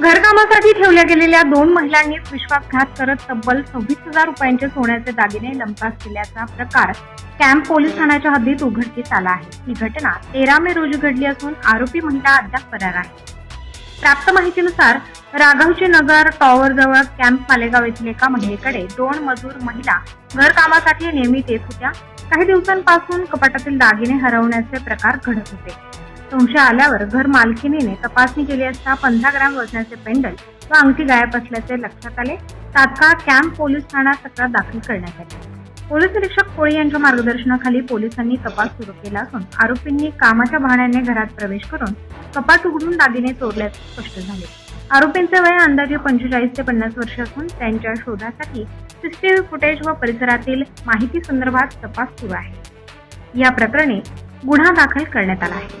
घरकामासाठी ठेवल्या गेलेल्या दोन महिलांनी विश्वासघात करत तब्बल सव्वीस हजार रुपयांचे सोन्याचे दागिने लंपास केल्याचा प्रकार कॅम्प पोलीस ठाण्याच्या हद्दीत उघडकीस आला आहे. ही घटना तेरा मे रोजी घडली असून आरोपी महिला अद्याप फरार आहे. प्राप्त माहितीनुसार राघवची नगर टॉवर जवळ कॅम्प मालेगाव येथील एका महिलेकडे दोन मजूर महिला घरकामासाठी नेहमी येत होत्या. काही दिवसांपासून कपाटातील दागिने हरवण्याचे प्रकार घडत होते. संशय आल्यावर घर मालकिनीने तपासणी केली असता पंधरा ग्राम वजनाचे पेंडल व अंगठी गायब असल्याचे लक्षात आले. तात्काळ कॅम्प पोलीस ठाण्यात तक्रार दाखल करण्यात आली. पोलीस निरीक्षक कोळी यांच्या मार्गदर्शनाखाली पोलिसांनी तपास सुरू केला असून आरोपींनी कामाच्या बहाण्याने घरात प्रवेश करून कपाट उघडून दागिने चोरल्याचे स्पष्ट झाले. आरोपींचे वय अंदाजे पंचेचाळीस ते पन्नास वर्ष असून त्यांच्या शोधासाठी सीसीटीव्ही फुटेज व परिसरातील माहिती संदर्भात तपास सुरू आहे. या प्रकरणी गुन्हा दाखल करण्यात आला आहे.